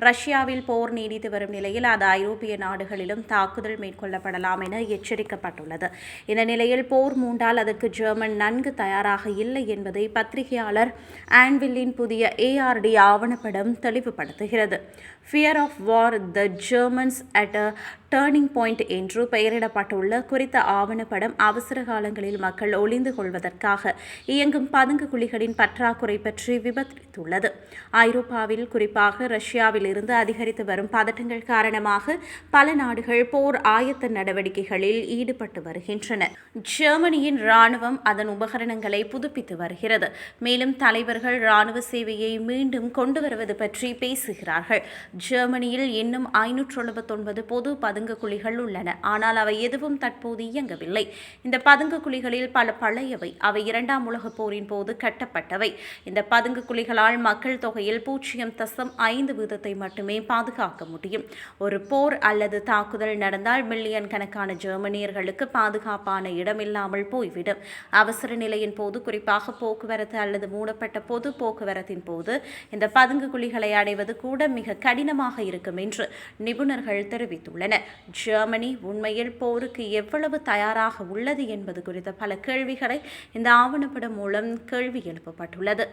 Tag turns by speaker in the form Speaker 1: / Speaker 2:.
Speaker 1: ரஷ்யாவில் போர் நீடித்து வரும் நிலையில் அது ஐரோப்பிய நாடுகளிலும் தாக்குதல் மேற்கொள்ளப்படலாம் என எச்சரிக்கப்பட்டுள்ளது. இந்த நிலையில் போர் மூண்டால் அதற்கு ஜெர்மன் நன்கு தயாராக இல்லை என்பதை பத்திரிகையாளர் ஆன்வில்லின் புதிய ஏஆர்டி ஆவணப்படம் தெளிவுபடுத்துகிறது. Fear of war the Germans at a turning point என்று பெயரிடப்பட்டுள்ள குறித்த ஆவணப்படம் அவசர காலங்களில் மக்கள் ஒளிந்து கொள்வதற்காக இயங்கும் பதுங்கு குழிகளின் பற்றாக்குறை பற்றி விபரித்துள்ளது ஐரோப்பாவில் குறிப்பாக ரஷ்யாவில் இருந்து அதிகரித்து வரும் பதட்டங்கள் காரணமாக பல நாடுகள் போர் ஆயத்த நடவடிக்கைகளில் ஈடுபட்டு வருகின்றன. ஜெர்மனியின் ராணுவம் அதன் உபகரணங்களை புதுப்பித்து வருகிறது. மேலும் தலைவர்கள் ராணுவ சேவையை மீண்டும் கொண்டு வருவது பற்றி பேசுகிறார்கள். ஜெர்மனியில் இன்னும் ஐநூற்று எழுபத்தொன்பது பொது பதுங்கு குழிகள் உள்ளன. ஆனால் அவை எதுவும் தற்போது இயங்கவில்லை. இந்த பதுங்கு குழிகளில் பல பழையவை அவை இரண்டாம் உலகப் போரின் போது கட்டப்பட்டவை. இந்த பதுங்கு குழிகளால் மக்கள் தொகையில் பூஜ்ஜியம் தசம் ஐந்து வீதத்தை மட்டுமே பாதுகாக்க முடியும். ஒரு போர் அல்லது தாக்குதல் நடந்தால் மில்லியன் கணக்கான ஜெர்மனியர்களுக்கு பாதுகாப்பான இடமில்லாமல் போய்விடும். அவசர நிலையின் போது குறிப்பாக போக்குவரத்து அல்லது மூடப்பட்ட பொது போக்குவரத்தின் போது இந்த பதுங்கு குழிகளை அடைவது கூட மிக கடினமாக இருக்கும் என்று நிபுணர்கள் தெரிவித்துள்ளனர். ஜெர்மனி உண்மையில் போருக்கு எவ்வளவு தயாராக உள்ளது என்பது குறித்த பல கேள்விகளை இந்த ஆவணப்படம் மூலம் கேள்வி எழுப்பப்பட்டுள்ளது.